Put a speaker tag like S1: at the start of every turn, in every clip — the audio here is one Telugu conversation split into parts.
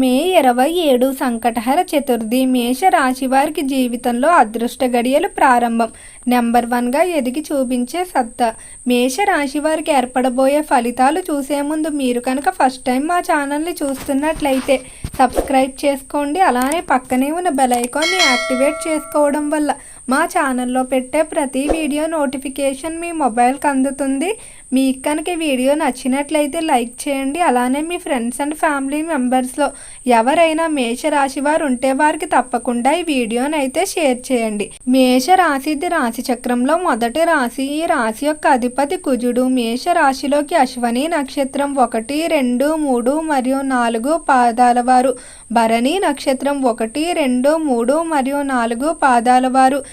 S1: మే ఇరవై ఏడు సంకటహర చతుర్థి మేష రాశి వారికి జీవితంలో అదృష్ట గడియలు ప్రారంభం. నెంబర్ వన్గా ఎదిగి చూపించే సత్తా. మేష రాశి వారికి ఏర్పడబోయే ఫలితాలు చూసే ముందు మీరు కనుక ఫస్ట్ టైం మా ఛానల్ని చూస్తున్నట్లయితే సబ్స్క్రైబ్ చేసుకోండి. అలానే పక్కనే ఉన్న బెల్ ఐకాన్ని యాక్టివేట్ చేసుకోవడం వల్ల మా ఛానల్లో పెట్టే ప్రతి వీడియో నోటిఫికేషన్ మీ మొబైల్కి అందుతుంది. మీకు కనుక వీడియో నచ్చినట్లయితే లైక్ చేయండి. అలానే మీ ఫ్రెండ్స్ అండ్ ఫ్యామిలీ మెంబర్స్లో ఎవరైనా మేష రాశి వారు ఉంటే వారికి తప్పకుండా ఈ వీడియోని అయితే షేర్ చేయండి. మేష రాశిది రాశి చక్రంలో మొదటి రాశి. ఈ రాశి యొక్క అధిపతి కుజుడు. మేష రాశిలోకి అశ్వని నక్షత్రం ఒకటి రెండు మూడు మరియు నాలుగు పాదాల వారు. భరణి నక్షత్రం ఒకటి రెండు మూడు మరియు నాలుగు పాదాల వారు.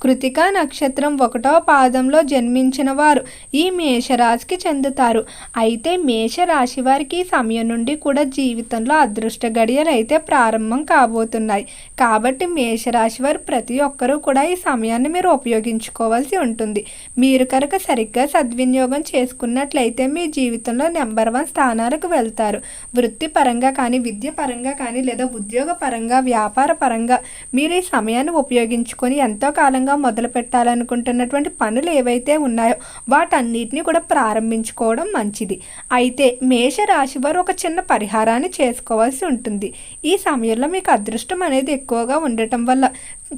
S1: కృతికా నక్షత్రం ఒకటో పాదంలో జన్మించిన వారు ఈ మేషరాశికి చెందుతారు. అయితే మేషరాశి వారికి ఈ సమయం నుండి కూడా జీవితంలో అదృష్ట గడియలు అయితే ప్రారంభం కాబోతున్నాయి. కాబట్టి మేషరాశి వారు ప్రతి ఒక్కరూ కూడా ఈ సమయాన్ని మీరు ఉపయోగించుకోవాల్సి ఉంటుంది. మీరు కనుక సరిగ్గా సద్వినియోగం చేసుకున్నట్లయితే మీ జీవితంలో నెంబర్ వన్ స్థానాలకు వెళ్తారు. వృత్తిపరంగా కానీ విద్య పరంగా కానీ లేదా ఉద్యోగ పరంగా వ్యాపార పరంగా మీరు ఈ సమయాన్ని ఉపయోగించుకొని ఎంతో కాలంగా మొదలు పెట్టాలనుకుంటున్నటువంటి పనులు ఏవైతే ఉన్నాయో వాటన్నిటిని కూడా ప్రారంభించుకోవడం మంచిది. అయితే మేష రాశి వారు ఒక చిన్న పరిహారాన్ని చేసుకోవాల్సి ఉంటుంది. ఈ సమయంలో మీకు అదృష్టం అనేది ఎక్కువగా ఉండటం వల్ల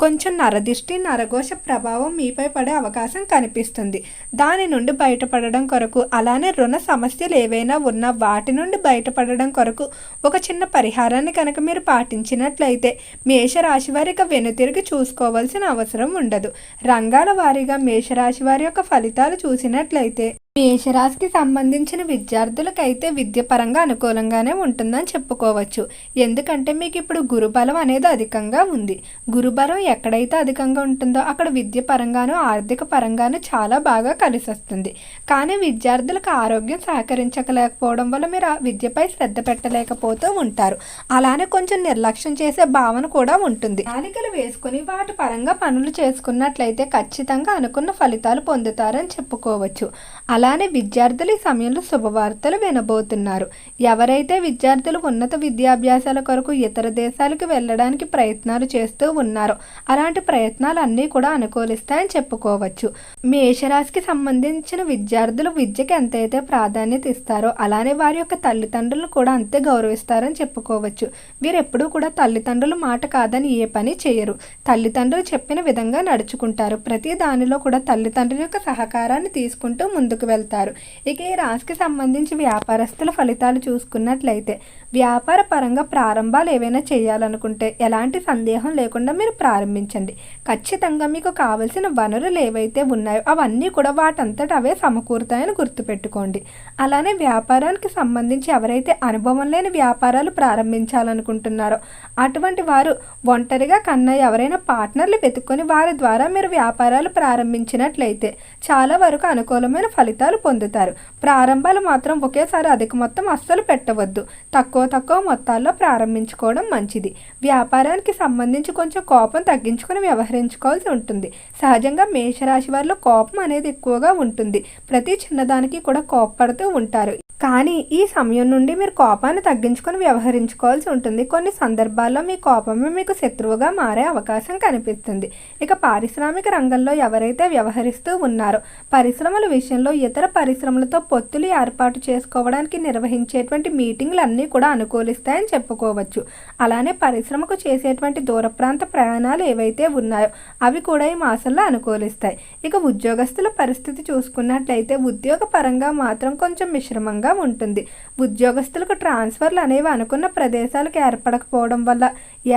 S1: కొంచెం నరదిష్టి నరఘోష ప్రభావం మీపై పడే అవకాశం కనిపిస్తుంది. దాని నుండి బయటపడడం కొరకు అలానే రుణ సమస్యలు ఏవైనా ఉన్నా వాటి నుండి బయటపడడం కొరకు ఒక చిన్న పరిహారాన్ని కనుక మీరు పాటించినట్లయితే మేషరాశి వారికి వెనుతిరిగి చూసుకోవాల్సిన అవసరం ఉండదు. రంగాల వారీగా మేషరాశి వారి యొక్క ఫలితాలు చూసినట్లయితే మేషరాశికి సంబంధించిన విద్యార్థులకైతే విద్యపరంగా అనుకూలంగానే ఉంటుందని చెప్పుకోవచ్చు. ఎందుకంటే మీకు ఇప్పుడు గురుబలం అనేది అధికంగా ఉంది. గురుబలం ఎక్కడైతే అధికంగా ఉంటుందో అక్కడ విద్య పరంగాను ఆర్థిక పరంగాను చాలా బాగా కలిసి వస్తుంది కానీ విద్యార్థులకు ఆరోగ్యం సహకరించలేకపోవడం వల్ల మీరు ఆ విద్యపై శ్రద్ధ పెట్టలేకపోతూ ఉంటారు. అలానే కొంచెం నిర్లక్ష్యం చేసే భావన కూడా ఉంటుంది. ప్రణాళికలు వేసుకుని వాటి పరంగా పనులు చేసుకున్నట్లయితే ఖచ్చితంగా అనుకున్న ఫలితాలు పొందుతారని చెప్పుకోవచ్చు. అలా అలానే విద్యార్థులు ఈ సమయంలో శుభవార్తలు వినబోతున్నారు. ఎవరైతే విద్యార్థులు ఉన్నత విద్యాభ్యాసాల కొరకు ఇతర దేశాలకు వెళ్ళడానికి ప్రయత్నాలు చేస్తూ ఉన్నారో అలాంటి ప్రయత్నాలు అన్నీ కూడా అనుకూలిస్తాయని చెప్పుకోవచ్చు. మేషరాశికి సంబంధించిన విద్యార్థులు విద్యకి ఎంతైతే ప్రాధాన్యత ఇస్తారో అలానే వారి యొక్క తల్లిదండ్రులు కూడా అంతే గౌరవిస్తారని చెప్పుకోవచ్చు. వీరు ఎప్పుడూ కూడా తల్లిదండ్రుల మాట కాదని ఏ పని చేయరు. తల్లిదండ్రులు చెప్పిన విధంగా నడుచుకుంటారు. ప్రతి దానిలో కూడా తల్లిదండ్రుల యొక్క సహకారాన్ని తీసుకుంటూ ముందుకు వెళ్తారు వెళ్తారు. ఇక ఈ రాశికి సంబంధించి వ్యాపారస్తుల ఫలితాలు చూసుకున్నట్లయితే వ్యాపార పరంగా ప్రారంభాలు ఏవైనా చేయాలనుకుంటే ఎలాంటి సందేహం లేకుండా మీరు ప్రారంభించండి. ఖచ్చితంగా మీకు కావలసిన వనరులు ఏవైతే ఉన్నాయో అవన్నీ కూడా వాటంతట అవే సమకూరుతాయని గుర్తుపెట్టుకోండి. అలానే వ్యాపారానికి సంబంధించి ఎవరైతే అనుభవం లేని వ్యాపారాలు ప్రారంభించాలనుకుంటున్నారో అటువంటి వారు ఒంటరిగా కన్నా ఎవరైనా పార్ట్నర్లు వెతుక్కొని వారి ద్వారా మీరు వ్యాపారాలు ప్రారంభించినట్లయితే చాలా వరకు అనుకూలమైన ఫలితాలు పొందుతారు. ప్రారంభాలు మాత్రం ఒకేసారి అధిక మొత్తం అస్సలు పెట్టవద్దు. తక్కువ తక్కువ మొత్తాల్లో ప్రారంభించుకోవడం మంచిది. వ్యాపారానికి సంబంధించి కొంచెం కోపం తగ్గించుకొని వ్యవహరించుకోవాల్సి ఉంటుంది. సహజంగా మేషరాశి వారిలో కోపం అనేది ఎక్కువగా ఉంటుంది. ప్రతి చిన్నదానికి కూడా కోపపడుతూ ఉంటారు. కానీ ఈ సమయం నుండి మీరు కోపాన్ని తగ్గించుకొని వ్యవహరించుకోవాల్సి ఉంటుంది. కొన్ని సందర్భాల్లో మీ కోపమే మీకు శత్రువుగా మారే అవకాశం కనిపిస్తుంది. ఇక పారిశ్రామిక రంగంలో ఎవరైతే వ్యవహరిస్తూ ఉన్నారో పరిశ్రమల విషయంలో ఇతర పరిశ్రమలతో పొత్తులు ఏర్పాటు చేసుకోవడానికి నిర్వహించేటువంటి మీటింగ్లు అన్నీ కూడా అనుకూలిస్తాయని చెప్పుకోవచ్చు. అలానే పరిశ్రమకు చేసేటువంటి దూర ప్రాంత ప్రయాణాలు ఏవైతే ఉన్నాయో అవి కూడా ఈ మాసంలో అనుకూలిస్తాయి. ఇక ఉద్యోగస్తుల పరిస్థితి చూసుకున్నట్లయితే ఉద్యోగ పరంగా మాత్రం కొంచెం మిశ్రమంగా ఉంటుంది. ఉద్యోగస్తులకు ట్రాన్స్ఫర్లు అనేవి అనుకున్న ప్రదేశాలకు ఏర్పడకపోవడం వల్ల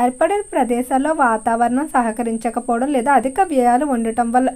S1: ఏర్పడిన ప్రదేశాల్లో వాతావరణం సహకరించకపోవడం లేదా అధిక వ్యయాలు ఉండటం వల్ల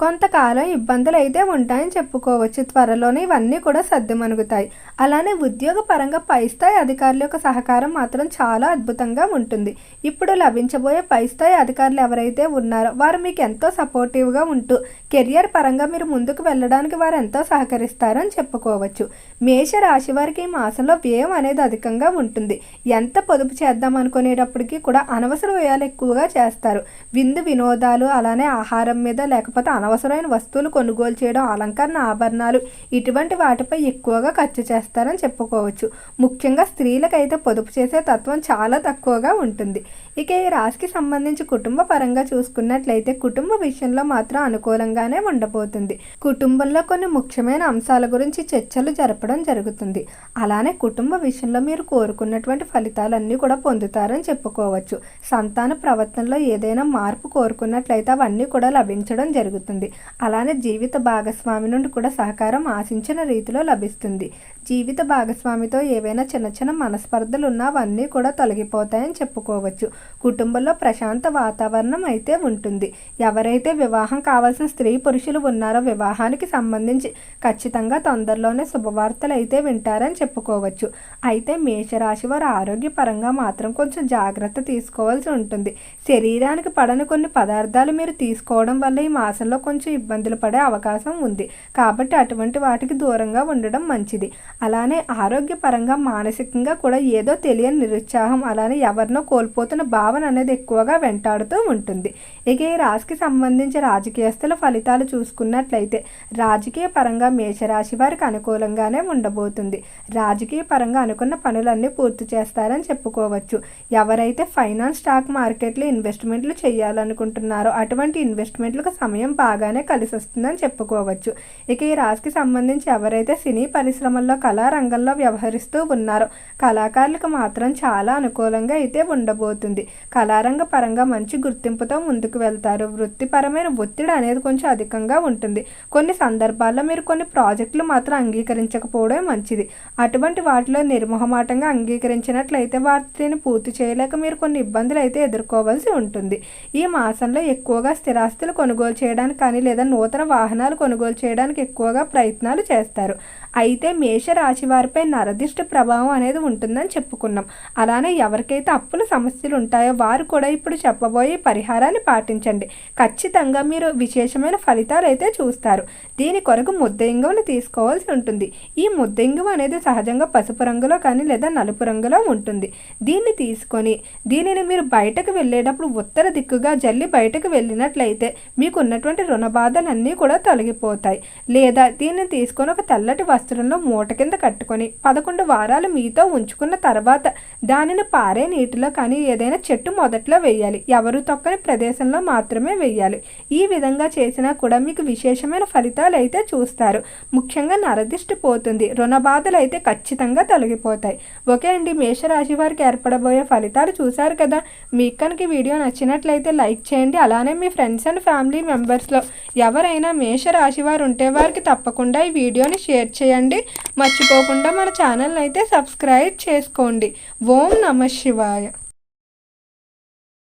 S1: కొంతకాలం ఇబ్బందులు అయితే ఉంటాయని చెప్పుకోవచ్చు. త్వరలోనే ఇవన్నీ కూడా సర్దుమణుగుతాయి. అలానే ఉద్యోగ పరంగా పై స్థాయి అధికారుల యొక్క సహకారం మాత్రం చాలా అద్భుతంగా ఉంటుంది. ఇప్పుడు లభించబోయే పై స్థాయి అధికారులు ఎవరైతే ఉన్నారో వారు మీకు ఎంతో సపోర్టివ్గా ఉంటూ కెరియర్ పరంగా మీరు ముందుకు వెళ్ళడానికి వారు ఎంతో సహకరిస్తారని చెప్పుకోవచ్చు. మేష రాశి వారికి ఈ మాసంలో వ్యయం అనేది అధికంగా ఉంటుంది. ఎంత పొదుపు చేద్దాం అనుకునేటప్పటికీ కూడా అనవసర వ్యయాలు ఎక్కువగా చేస్తారు. విందు వినోదాలు అలానే ఆహారం మీద లేకపోతే అనవసర అనవసరమైన వస్తువులు కొనుగోలు చేయడం అలంకరణ ఆభరణాలు. ఇటువంటి వాటిపై ఎక్కువగా ఖర్చు చేస్తారని చెప్పుకోవచ్చు. ముఖ్యంగా స్త్రీలకైతే పొదుపు చేసే తత్వం చాలా తక్కువగా ఉంటుంది. ఇక ఈ రాశికి సంబంధించి కుటుంబ పరంగా చూసుకున్నట్లయితే కుటుంబ విషయంలో మాత్రం అనుకూలంగానే ఉండబోతుంది. కుటుంబంలో కొన్ని ముఖ్యమైన అంశాల గురించి చర్చలు జరపడం జరుగుతుంది. అలానే కుటుంబ విషయంలో మీరు కోరుకున్నటువంటి ఫలితాలన్నీ కూడా పొందుతారని చెప్పుకోవచ్చు. సంతాన ప్రవర్తనలో ఏదైనా మార్పు కోరుకున్నట్లయితే అవన్నీ కూడా లభించడం జరుగుతుంది. అలానే జీవిత భాగస్వామి నుండి కూడా సహకారం ఆశించిన రీతిలో లభిస్తుంది. జీవిత భాగస్వామితో ఏవైనా చిన్న చిన్న మనస్పర్ధలు ఉన్నా అవన్నీ కూడా తొలగిపోతాయని చెప్పుకోవచ్చు. కుటుంబంలో ప్రశాంత వాతావరణం అయితే ఉంటుంది. ఎవరైతే వివాహం కావాల్సిన స్త్రీ పురుషులు ఉన్నారో వివాహానికి సంబంధించి ఖచ్చితంగా తొందరలోనే శుభవార్తలు అయితే వింటారని చెప్పుకోవచ్చు. అయితే మేషరాశి వారు ఆరోగ్యపరంగా మాత్రం కొంచెం జాగ్రత్త తీసుకోవాల్సి ఉంటుంది. శరీరానికి పడని కొన్ని పదార్థాలు మీరు తీసుకోవడం వల్ల ఈ మాసంలో కొంచెం ఇబ్బందులు పడే అవకాశం ఉంది. కాబట్టి అటువంటి వాటికి దూరంగా ఉండడం మంచిది. అలానే ఆరోగ్యపరంగా మానసికంగా కూడా ఏదో తెలియని నిరుత్సాహం అలానే ఎవరినో కోల్పోతున్న భావన అనేది ఎక్కువగా వెంటాడుతూ ఉంటుంది. ఇక ఈ రాశికి సంబంధించి రాజకీయస్తుల ఫలితాలు చూసుకున్నట్లయితే రాజకీయ పరంగా మేషరాశి వారికి అనుకూలంగానే ఉండబోతుంది. రాజకీయ పరంగా అనుకున్న పనులన్నీ పూర్తి చేస్తారని చెప్పుకోవచ్చు. ఎవరైతే ఫైనాన్స్ స్టాక్ మార్కెట్లో ఇన్వెస్ట్మెంట్లు చేయాలనుకుంటున్నారో అటువంటి ఇన్వెస్ట్మెంట్లకు సమయం బాగానే కలిసి వస్తుందని చెప్పుకోవచ్చు. ఇక ఈ రాశికి సంబంధించి ఎవరైతే సినీ పరిశ్రమల్లో కళారంగంలో వ్యవహరిస్తూ ఉన్నారు. కళాకారులకు మాత్రం చాలా అనుకూలంగా అయితే ఉండబోతుంది. కళారంగ పరంగా మంచి గుర్తింపుతో ముందుకు వెళ్తారు. వృత్తిపరమైన ఒత్తిడి అనేది కొంచెం అధికంగా ఉంటుంది. కొన్ని సందర్భాల్లో మీరు కొన్ని ప్రాజెక్టులు మాత్రం అంగీకరించకపోవడం మంచిది. అటువంటి వాటిలో నిర్మోహమాటంగా అంగీకరించినట్లయితే వాటిని పూర్తి చేయలేక మీరు కొన్ని ఇబ్బందులు అయితే ఎదుర్కోవాల్సి ఉంటుంది. ఈ మాసంలో ఎక్కువగా స్థిరాస్తులు కొనుగోలు చేయడానికి కానీ లేదా నూతన వాహనాలు కొనుగోలు చేయడానికి ఎక్కువగా ప్రయత్నాలు చేస్తారు. అయితే మేషరాశి వారిపై నరదిష్ట ప్రభావం అనేది ఉంటుందని చెప్పుకున్నాం. అలానే ఎవరికైతే అప్పుల సమస్యలు ఉంటాయో వారు కూడా ఇప్పుడు చెప్పబోయే పరిహారాన్ని పాటించండి. ఖచ్చితంగా మీరు విశేషమైన ఫలితాలు అయితే చూస్తారు. దీని కొరకు ముద్దయింగవని తీసుకోవాల్సి ఉంటుంది. ఈ ముద్దెంగువ అనేది సహజంగా పసుపు రంగులో కానీ లేదా నలుపు రంగులో ఉంటుంది. దీన్ని తీసుకొని దీనిని మీరు బయటకు వెళ్ళేటప్పుడు ఉత్తర దిక్కుగా జల్లి బయటకు వెళ్ళినట్లయితే మీకు ఉన్నటువంటి రుణ బాధలన్నీ కూడా తొలగిపోతాయి. లేదా దీన్ని తీసుకొని ఒక తెల్లటి వస్త్రంలో మూట కింద కట్టుకొని పదకొండు వారాలు మీతో ఉంచుకున్న తర్వాత దానిని పారే నీటిలో కానీ ఏదైనా చెట్టు మొదట్లో వేయాలి. ఎవరు తొక్కని ప్రదేశంలో మాత్రమే వేయాలి. ఈ విధంగా చేసినా కూడా మీకు విశేషమైన ఫలితాలు అయితే చూస్తారు. ముఖ్యంగా నరదిష్టి పోతుంది. రుణ బాధలు అయితే ఖచ్చితంగా తొలగిపోతాయి. ఓకే అండి మేషరాశి వారికి ఏర్పడబోయే ఫలితాలు చూశారు కదా? మీకు కనుక వీడియో నచ్చినట్లయితే లైక్ చేయండి. అలానే మీ ఫ్రెండ్స్ అండ్ ఫ్యామిలీ మెంబర్స్లో ఎవరైనా మేషరాశి వారు ఉంటే వారికి తప్పకుండా ఈ వీడియోని షేర్ చేయండి. మర్చిపోకుండా మన ఛానల్ అయితే సబ్స్క్రైబ్ చేసుకోండి. ఓం నమ శివాయ.